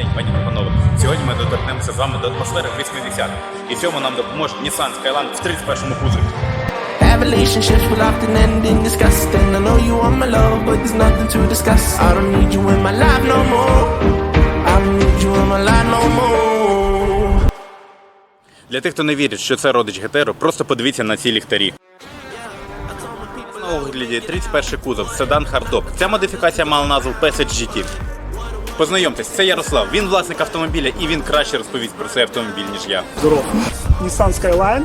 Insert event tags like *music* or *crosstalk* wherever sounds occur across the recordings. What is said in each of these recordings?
день, пані та панове. Сьогодні ми доторкнемося з вами до атмосфери 80-х. І цьому нам допоможе Nissan Skyline в 31-му кузові. Relationships will often end in disgust. And I know you want my love, but there's nothing to discuss. I don't need you in my life no more. I don't need you in my life no more. Для тих, хто не вірить, що це родич ГТР, просто подивіться на ці ліхтарі. На огляді 31 кузов, седан хардтоп. Ця модифікація мала назву Passage GT. Познайомтесь, це Ярослав. Він власник автомобіля і він краще розповість про цей автомобіль, ніж я. Здорово. Nissan Skyline,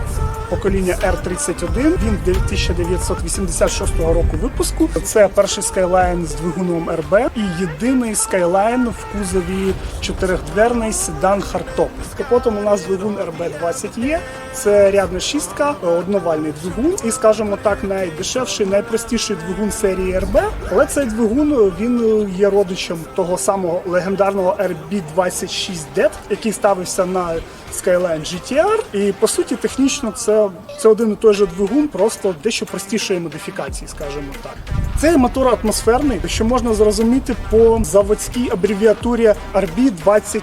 покоління R31. Він 1986 року випуску. Це перший Skyline з двигуном RB і єдиний Skyline в кузові чотирьохдверний седан Hardtop. З капотом у нас двигун RB20E. Це рядна шістка, одновальний двигун. І, скажімо так, найдешевший, найпростіший двигун серії RB. Але цей двигун він є родичем того самого легендарного RB26D, який ставився на Skyline GTR. І по суті, технічно це, це один і той же двигун, просто дещо простішої модифікації, скажімо так. Цей мотор атмосферний, що можна зрозуміти по заводській абревіатурі RB20i.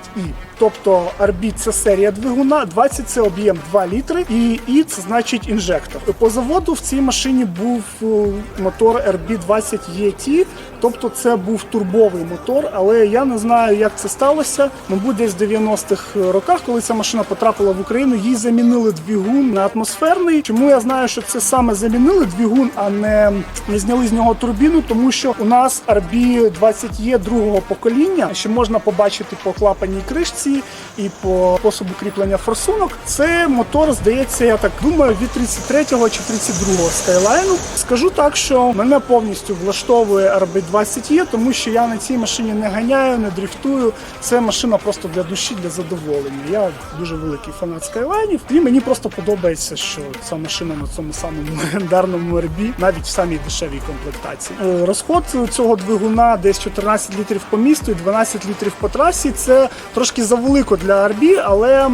Тобто RB – це серія двигуна, 20 – це об'єм 2 літри, і I – це значить інжектор. По заводу в цій машині був е, мотор RB20ET, тобто це був турбовий мотор, але я не знаю, як це сталося. Мабуть, десь в 90-х роках, коли ця машина потрапила в Україну, їй замінили двигун на атмосферний. Чому я знаю, що це саме замінили двигун, а не, не зняли з нього турбіну? Тому що у нас RB20E другого покоління, що можна побачити по клапаній кришці і по способу кріплення форсунок. Це мотор, здається, я так думаю, від 33-го чи 32-го Skyline. Скажу так, що мене повністю влаштовує RB20E, тому що я на цій машині не ганяю, не дрифтую. Це машина просто для душі, для задоволення. Я дуже великий фанат Скайлайнів, і мені просто подобається, що ця машина на цьому самому *laughs* легендарному RB, навіть в самій дешевій комплектації. Е, Розход цього двигуна десь 14 літрів по місту і 12 літрів по трасі. Це трошки завелико для RB, але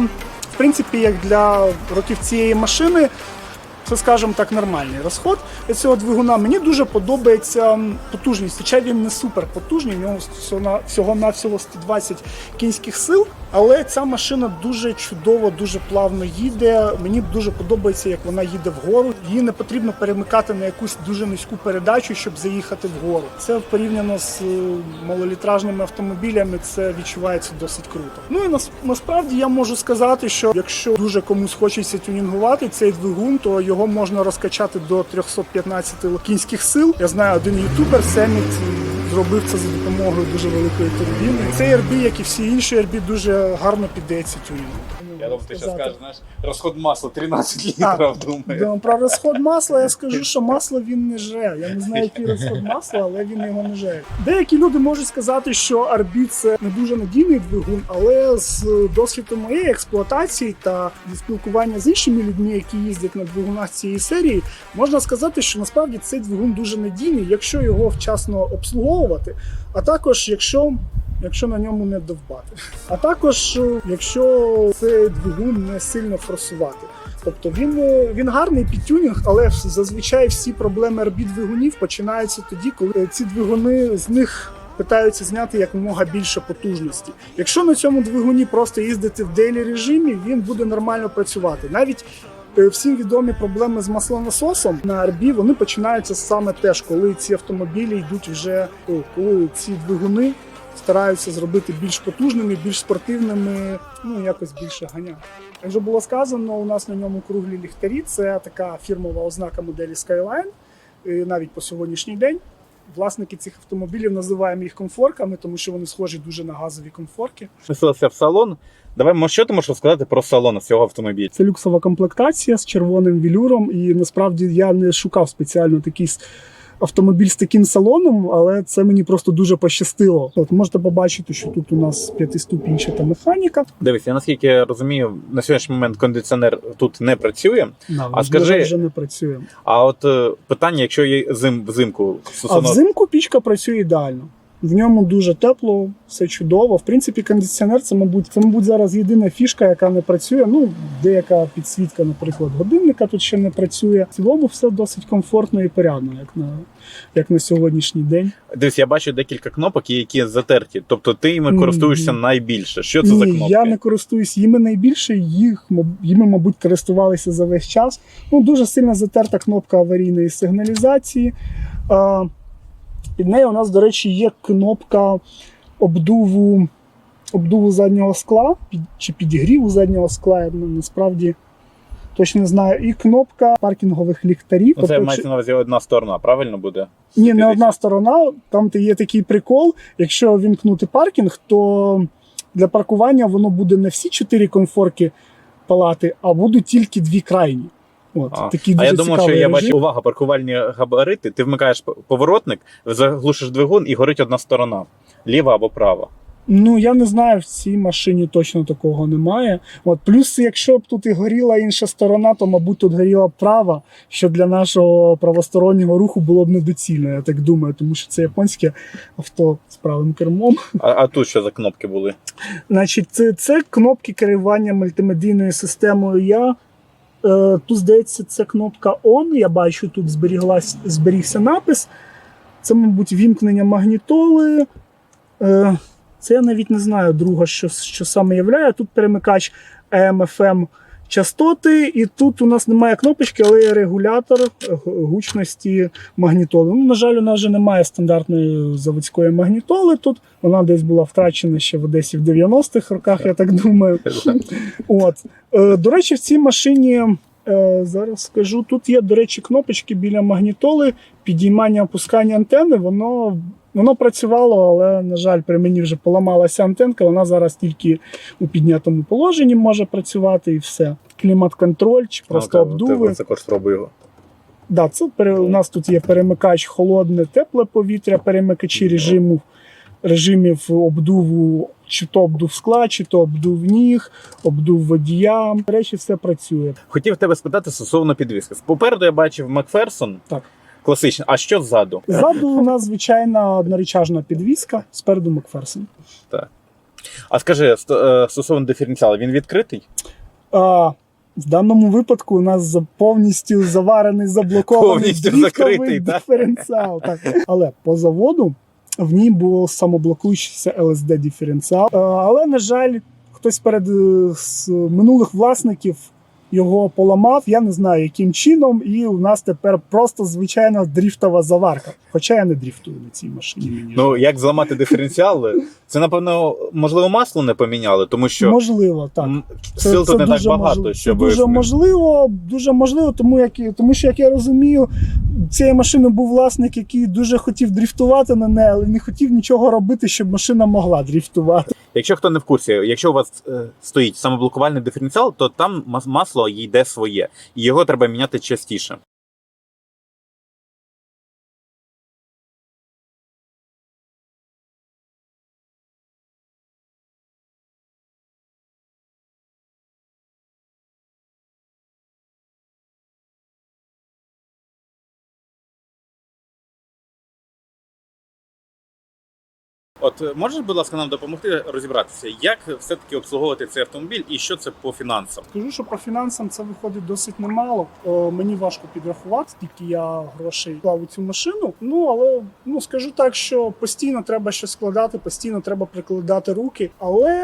в принципі, як для років цієї машини, це, скажімо так, нормальний розход для цього двигуна. Мені дуже подобається потужність. Хоча він не супер потужний, в нього всього- всього-навсього 120 кінських сил. Але ця машина дуже чудово, дуже плавно їде. Мені дуже подобається, як вона їде вгору. Її не потрібно перемикати на якусь дуже низьку передачу, щоб заїхати вгору. Це порівняно з е, малолітражними автомобілями. Це відчувається досить круто. Ну і нас, насправді я можу сказати, що якщо дуже комусь хочеться тюнінгувати цей двигун, то його можна розкачати до 315 кінських сил. Я знаю, один ютубер Семіт зробив це за допомогою дуже великої турбіни. Цей RB, як і всі інші RB, дуже гарно піддається тюнінгу. Я думаю, ти зараз скажеш, знаєш, розход масла 13 *laughs* літрів, думаю. Про розход масла я скажу, *laughs* що масло він не жре. Я не знаю, який розход масла, але він його не жре. Деякі люди можуть сказати, що Арбі це не дуже надійний двигун, але з досвіду моєї експлуатації та спілкування з іншими людьми, які їздять на двигунах цієї серії, можна сказати, що насправді цей двигун дуже надійний, якщо його вчасно обслуговувати, а також якщо. Якщо на ньому не довбати, а також е, якщо цей двигун не сильно форсувати. Тобто він, е, він гарний під тюнінг, але зазвичай всі проблеми RB двигунів починаються тоді, коли ці двигуни з них питаються зняти якомога більше потужності. Якщо на цьому двигуні просто їздити в дейлі режимі, він буде нормально працювати. Навіть е, всім відомі проблеми з маслонасосом на RB, вони починаються саме теж, коли ці автомобілі йдуть вже, коли ці двигуни стараються зробити більш потужними, більш спортивними, ну якось більше ганяти. Як вже було сказано, у нас на ньому круглі ліхтарі. Це така фірмова ознака моделі Skyline. І навіть по сьогоднішній день. Власники цих автомобілів називаємо їх комфорками, тому що вони схожі дуже на газові комфорки. Мислилися в салон. Давай, може, що ти можеш розказати про салон цього автомобіля? Це люксова комплектація з червоним вілюром, і насправді я не шукав спеціально такий автомобіль з таким салоном, але це мені просто дуже пощастило. От можете побачити, що тут у нас п'ятиступінчата механіка. Дивись, я наскільки я розумію, на сьогоднішній момент кондиціонер тут не працює. Да, А скажи- вже не працює. А от е, питання, якщо є зим взимку А взимку пічка працює ідеально. В ньому дуже тепло, все чудово. В принципі, кондиціонер це, мабуть, це, мабуть, зараз єдина фішка, яка не працює. Ну, деяка підсвітка, наприклад, годинника тут ще не працює. В цілому все досить комфортно і порядно, як на, як на сьогоднішній день. Дивись, я бачу декілька кнопок, які затерті. Тобто ти Мгм. користуєшся найбільше. Що це за Ні, кнопки? я не користуюсь їми найбільше, їх їми, мабуть, користувалися за весь час. Ну, дуже сильно затерта кнопка аварійної сигналізації. А, під нею у нас, до речі, є кнопка обдуву, обдуву заднього скла під, чи підігріву заднього скла. Я ну, насправді точно не знаю. І кнопка паркінгових ліхтарів. Ну, це Тобто, мається на увазі одна сторона, правильно буде? ні, не одна сторона. Там є такий прикол. Якщо вімкнути паркінг, то для паркування воно буде не всі чотири конфорки палати, а будуть тільки дві крайні. От, А, такий а я думав, що я бачу увага, паркувальні габарити. Ти вмикаєш поворотник, заглушиш двигун і горить одна сторона, ліва або права. Ну я не знаю, в цій машині точно такого немає. От плюс, якщо б тут і горіла інша сторона, то мабуть тут горіла б права, що для нашого правостороннього руху було б недоцільно, я так думаю, тому що це японське авто з правим кермом. А, а тут що за кнопки були? Значить, це, це кнопки керування мультимедійною системою. Я тут здається, це кнопка ON. Я бачу, тут зберіглась, зберігся напис. Це, мабуть, вімкнення магнітоли. Е, це я навіть не знаю, друга, що, що саме являє. Тут перемикач AM-FM частоти, і тут у нас немає кнопочки, але є регулятор гучності магнітоли. Ну, на жаль, у нас вже немає стандартної заводської магнітоли тут. Вона десь була втрачена ще в Одесі в 90-х роках, я так думаю. От. Е, До речі, в цій машині. е, Зараз скажу, тут є, до речі, кнопочки біля магнітоли, підіймання опускання антени. Воно, воно працювало, але, на жаль, при мені вже поламалася антенка. Вона зараз тільки у піднятому положенні може працювати і все. Клімат-контроль чи просто Ну, обдуви. Ти також спробуй його. Да, це пере... у нас тут є перемикач холодне, тепле повітря, перемикачі режиму, режимів обдуву, чи то обдув скла, чи то обдув ніг, обдув водія. Речі, все працює. Хотів тебе спитати стосовно підвіски. Попереду я бачив Макферсон. Так. Класичний. А що ззаду? Ззаду у нас звичайна однорічажна підвіска, спереду Макферсон. А скажи, е, стосовно диференціалу, він відкритий? А, в даному випадку у нас повністю заварений, заблокований Повністю закритий, так? диференціал. Так. Але по заводу в ній був самоблокуючийся LSD диференціал. Але, на жаль, хтось перед е, з минулих власників його поламав. Я не знаю, яким чином, і у нас тепер просто звичайна дріфтова заварка. Хоча я не дріфтую на цій машині. Мені Ну, як зламати диференціал? Це, напевно, можливо, масло не поміняли, тому що можливо, так. сил тут не так багато, можливо. щоб це дуже можливо, дуже можливо, тому як тому що як я розумію, цієї машини був власник, який дуже хотів дріфтувати на неї, але не хотів нічого робити, щоб машина могла дріфтувати. Якщо хто не в курсі, якщо у вас е, стоїть самоблокувальний диференціал, то там мас- масло йде своє, і його треба міняти частіше. От е, можеш, будь ласка, нам допомогти розібратися, як все-таки обслуговувати цей автомобіль і що це по фінансам? Скажу, що по фінансам це виходить досить немало. О, мені важко підрахувати, скільки я грошей вклав у цю машину. Ну але ну скажу так, що постійно треба щось складати, постійно треба прикладати руки. Але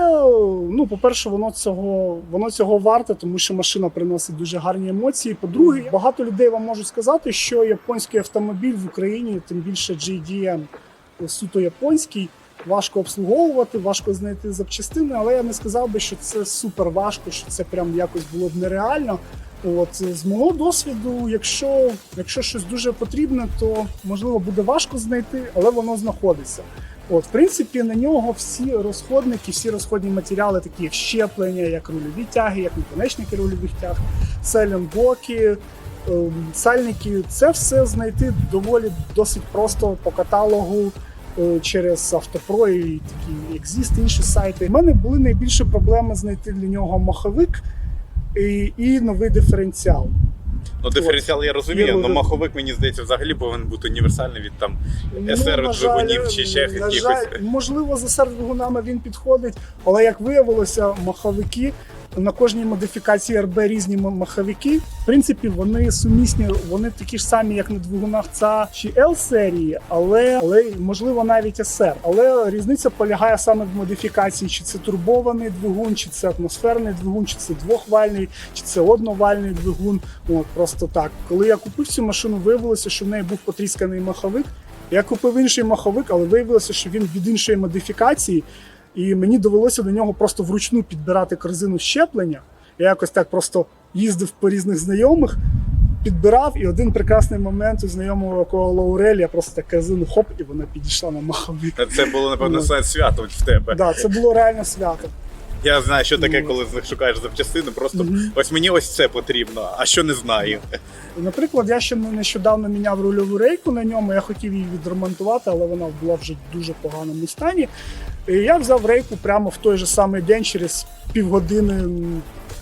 ну, по-перше, воно цього воно цього варте, тому що машина приносить дуже гарні емоції. По-друге, багато людей вам можуть сказати, що японський автомобіль в Україні, тим більше GDM, суто японський. Важко обслуговувати, важко знайти запчастини, але я не сказав би, що це супер важко, що це прям якось було б нереально. От з мого досвіду, якщо, якщо щось дуже потрібне, то можливо буде важко знайти, але воно знаходиться. От, в принципі, на нього всі розходники, всі розходні матеріали, такі як щеплення, як рульові тяги, як наконечники рульових тяг, селінблоки, ем, сальники, це все знайти доволі досить просто по каталогу через Автопро і такі Exist, інші сайти. У мене були найбільші проблеми знайти для нього маховик і, і новий диференціал. Ну, диференціал я розумію, але маховик, мені здається, взагалі повинен бути універсальний від там Ну, СР на двигунів чи ще якихось. можливо, за серед двигунами він підходить, але як виявилося, маховики на кожній модифікації РБ різні маховики. В принципі, вони сумісні, вони такі ж самі, як на двигунах ЦА чи L серії, але, але можливо навіть СР. Але різниця полягає саме в модифікації, чи це турбований двигун, чи це атмосферний двигун, чи це двохвальний, чи це одновальний двигун. От просто так. Коли я купив цю машину, виявилося, що в неї був потрісканий маховик. Я купив інший маховик, але виявилося, що він від іншої модифікації, і мені довелося до нього просто вручну підбирати корзину щеплення. Я якось так просто їздив по різних знайомих, підбирав, і один прекрасний момент у знайомого якого Лаурель, я просто так корзину хоп, і вона підійшла на маховик. Це було, напевно, Ну. свято в тебе. Да, це було реально свято. Я знаю, що таке, коли шукаєш запчастини, просто Мгм. ось мені ось це потрібно, а що не знаю. Наприклад, я ще нещодавно міняв рульову рейку на ньому. Я хотів її відремонтувати, але вона була вже в дуже поганому стані. І я взяв рейку прямо в той же самий день, через півгодини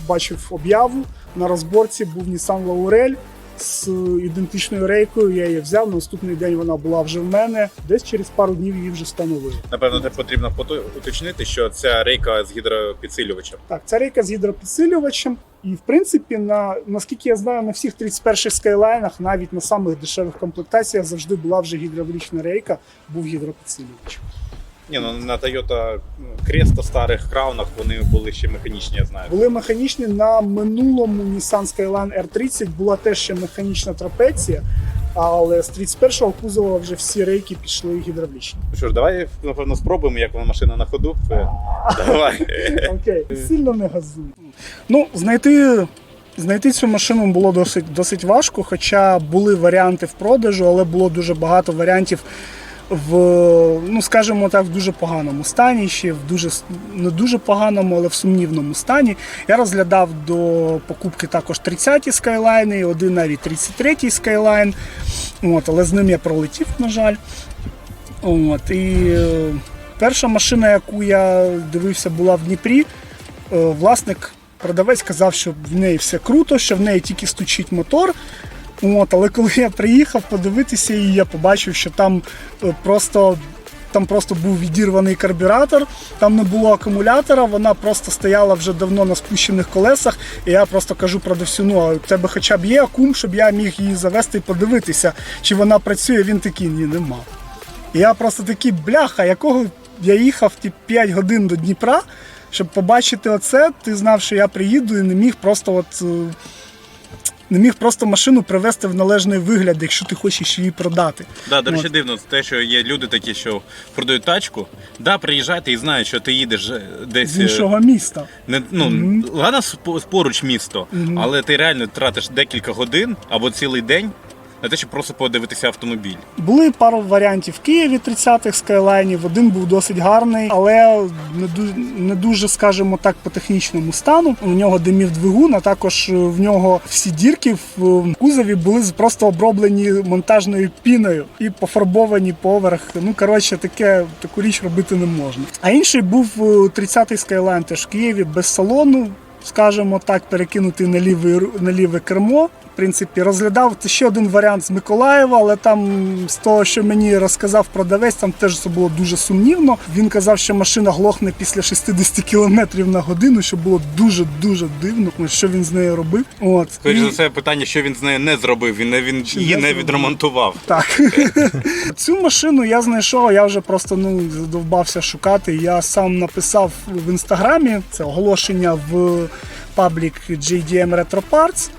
бачив об'яву на розборці. Був Nissan Laurel з ідентичною рейкою. Я її взяв. На наступний день вона була вже в мене. Десь через пару днів її вже встановили. Напевно, те потрібно уточнити, що ця рейка з гідропідсилювачем. Так, ця рейка з гідропідсилювачем. І в принципі, на наскільки я знаю, на всіх 31-х скайлайнах, навіть на самих дешевих комплектаціях, завжди була вже гідравлічна рейка, був гідропідсилювач. Ні, ну на Toyota Cresta старих краунах вони були ще механічні, я знаю. Були механічні на минулому Nissan Skyline R30 була теж ще механічна трапеція, але з 31-го кузова вже всі рейки пішли гідравлічні. Ну Що ж, давай напевно спробуємо, як вона машина на ходу. Е, *laughs* Давай. Окей, сильно не газуй. Ну, знайти. Знайти цю машину було досить, досить важко, хоча були варіанти в продажу, але було дуже багато варіантів в, ну скажімо так, в дуже поганому стані, ще в дуже не дуже поганому, але в сумнівному стані. Я розглядав до покупки також 30-ті скайлайни, і один навіть 33-й скайлайн. От, але з ним я пролетів, на жаль. От, і е, перша машина, яку я дивився, була в Дніпрі. Е, Власник, продавець казав, що в неї все круто, що в неї тільки стучить мотор. От, але коли я приїхав подивитися її, я побачив, що там е, просто. Там просто був відірваний карбюратор, там не було акумулятора, вона просто стояла вже давно на спущених колесах. І я просто кажу продавцю, ну а у тебе хоча б є акум, щоб я міг її завести і подивитися, чи вона працює. Він такий, ні, нема. І я просто такий, бляха, якого я їхав ті 5 годин до Дніпра, щоб побачити оце, ти знав, що я приїду і не міг просто от. Не міг просто машину привести в належний вигляд, якщо ти хочеш її продати. Да, до речі, От. дивно те, що є люди такі, що продають тачку. Да, приїжджати і знають, що ти їдеш е, десь. З е, іншого міста. Не, ну, ладно, поруч місто, але ти реально тратиш декілька годин або цілий день на те, щоб просто подивитися автомобіль. Були пару варіантів в Києві 30-х скайлайнів. Один був досить гарний, але не дуже, не дуже, скажімо так, по технічному стану. У нього димів двигун, а також е, в нього всі дірки в е, кузові були просто оброблені монтажною піною і пофарбовані поверх. Ну коротше, таке таку річ робити не можна. А інший був е, 30-й скайлайн теж в Києві без салону. Скажімо так, перекинутий на ліве, на ліве кермо. В принципі, розглядав це ще один варіант з Миколаєва, але там з того, що мені розказав продавець, там теж це було дуже сумнівно. Він казав, що машина глохне після 60 км на годину, що було дуже дуже дивно, що він з нею робив. От Скоріше І- за все, питання, що він з нею не зробив, він, не, він її не не відремонтував. Так. *laughs* Цю машину я знайшов, я вже просто ну, задовбався шукати. Я сам написав в інстаграмі це оголошення в паблік JDM Retro Parts.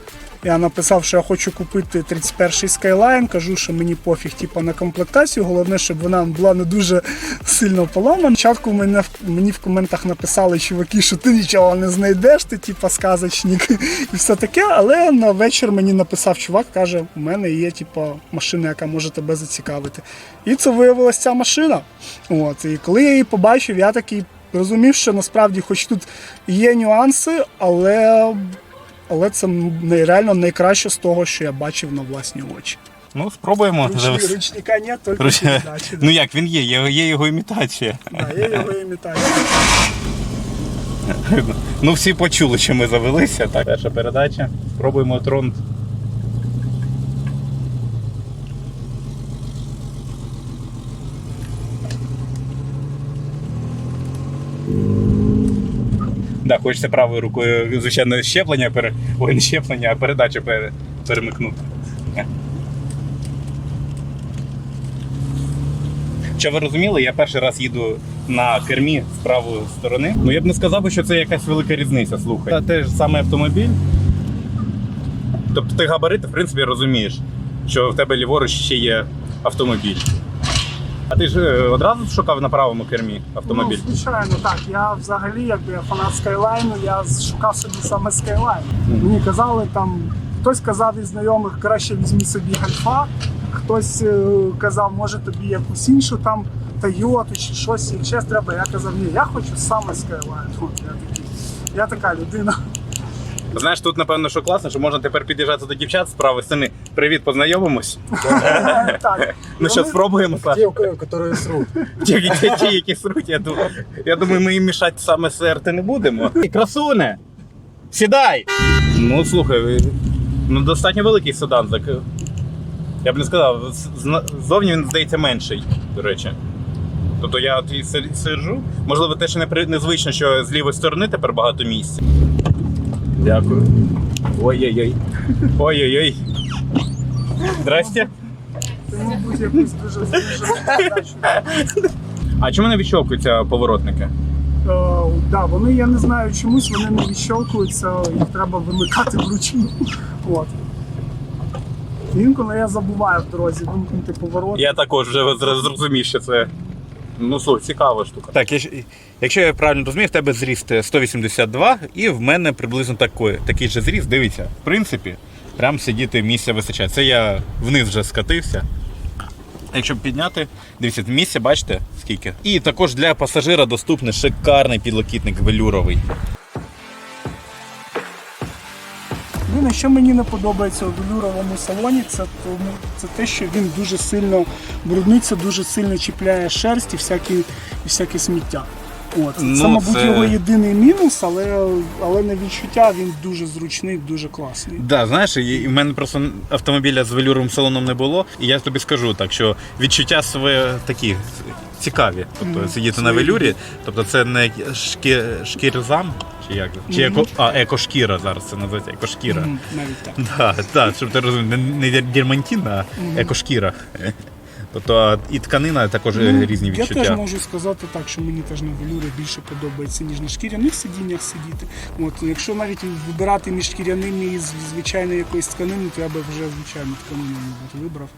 Я написав, що я хочу купити 31-й Skyline, кажу, що мені пофіг типу, на комплектацію. Головне, щоб вона була не дуже сильно поламана. Спочатку мене мені в коментах написали чуваки, що ти нічого не знайдеш, ти типу, сказочник і все таке. Але на вечір мені написав чувак, каже: у мене є типу, машина, яка може тебе зацікавити. І це виявилася ця машина. От, і коли я її побачив, я такий розумів, що насправді, хоч тут є нюанси, але. Але це нереально найкраще з того, що я бачив на власні очі. Ну, спробуємо. Ручні, ручника ні, тільки Руч... передачі. Ну як він є, є, є його імітація. Да, є його імітація. Ну всі почули, що ми завелися. Так. Перша передача. Спробуємо тронт Да, хочеться правою рукою, звичайно, щеплення, пере... ой, не щеплення, а передачу пере... перемикнути. Що ви розуміли, я перший раз їду на кермі з правої сторони. Ну я б не сказав, що це якась велика різниця, слухай. Це той ж самий автомобіль. Тобто ти габарити, в принципі, розумієш, що в тебе ліворуч ще є автомобіль. А ти ж е, одразу шукав на правому кермі автомобіль? Ну, звичайно, так. Я взагалі, якби я фанат Skyline, я шукав собі саме Skyline. Мені казали там, хтось казав із знайомих, краще візьмі собі гальфа, хтось е, казав, може тобі якусь іншу там Тойоту чи щось, і ще треба. Я казав, ні, я хочу саме Skyline. От, я, такий, я така людина. Знаєш, тут напевно, що класно, що можна тепер під'їжджати до дівчат з правої сторони. Привіт, познайомимось. *laughs* так. Ну що, спробуємо, Саш. Те, у ко- которые срут. *laughs* Ті, ті, ті, які сруть, я думаю, я думаю, ми їм мішати саме серти не будемо. Красуне! Сідай! Ну слухай, ну достатньо великий седан. Так, е, я б не сказав, ззовні він здається менший, до речі. Тобто я от і си- сиджу. Можливо, те, що не незвично, що з лівої сторони тепер багато місця. Дякую. Ой-ой-ой. Ой-ой-ой. Здрасте. Це, мабуть, якусь дуже. А чому не відщовкуються поворотники? Е, да, вони, я не знаю, чомусь вони не відщолкуються, їх треба вимикати вручну. От. Інколи я забуваю в дорозі вимкнути поворот. Я також вже зрозумів, що це. Ну, слухай, цікава штука. Так, якщо я правильно розумію, в тебе зріст 182, і в мене приблизно такий, такий же зріст. Дивіться, в принципі, прям сидіти місця вистачає. Це я вниз вже скатився. Якщо підняти, дивіться, місця бачите скільки. І також для пасажира доступний шикарний підлокітник велюровий. Єдине, що мені не подобається у велюровому салоні, це тому це те, що він дуже сильно брудниться, дуже сильно чіпляє шерсть і всякі, і всяке сміття. От. Ну, це, мабуть, це- його єдиний мінус, але, але на відчуття він дуже зручний, дуже класний. Да, знаєш, і в мене просто автомобіля з велюровим салоном не було, і я тобі скажу так, що відчуття своє такі цікаві. Тобто Мгм. сидіти на велюрі, тобто це не шкі, шкірзам, чи як? Чи еко, а, екошкіра зараз це називається екошкіра. Мгм, Навіть так. *laughs* Да, да, щоб ти розумів, не, не дермантин, а екошкіра. Тобто і тканина також е, Ну, різні Я теж можу сказати так, що мені теж на велюрі більше подобається, ніж на шкіряних сидіннях сидіти. От, якщо навіть вибирати між шкіряними і звичайною якоїсь тканини, то я би вже звичайну тканину вибрав.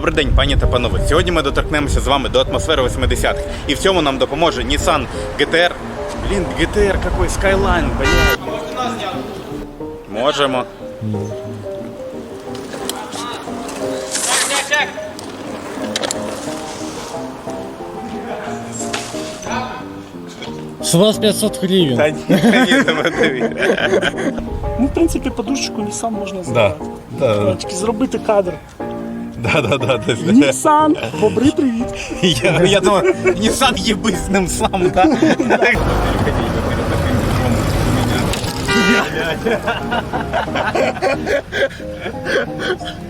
Добрий день, пані та панове. Сьогодні ми доторкнемося з вами до атмосфери 80-х. І в цьому нам допоможе Nissan GTR. Блін, GTR какой Skyline, блядь. Можемо. С вас 500 гривен. Та ні, ні, тебе диві. Ну, в принципі, подушечку Nissan можна Да, да, Тільки зробити кадр. Да, да, да. Nissan, бобри, привіт. Я, я думаю, ебы с ним сам, да?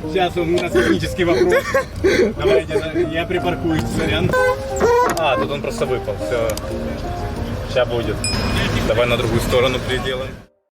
Сейчас у нас технический вопрос. Давайте, я припаркуюсь, сорян. А, тут он просто выпал, все. Сейчас будет. Давай на другую сторону переделаем.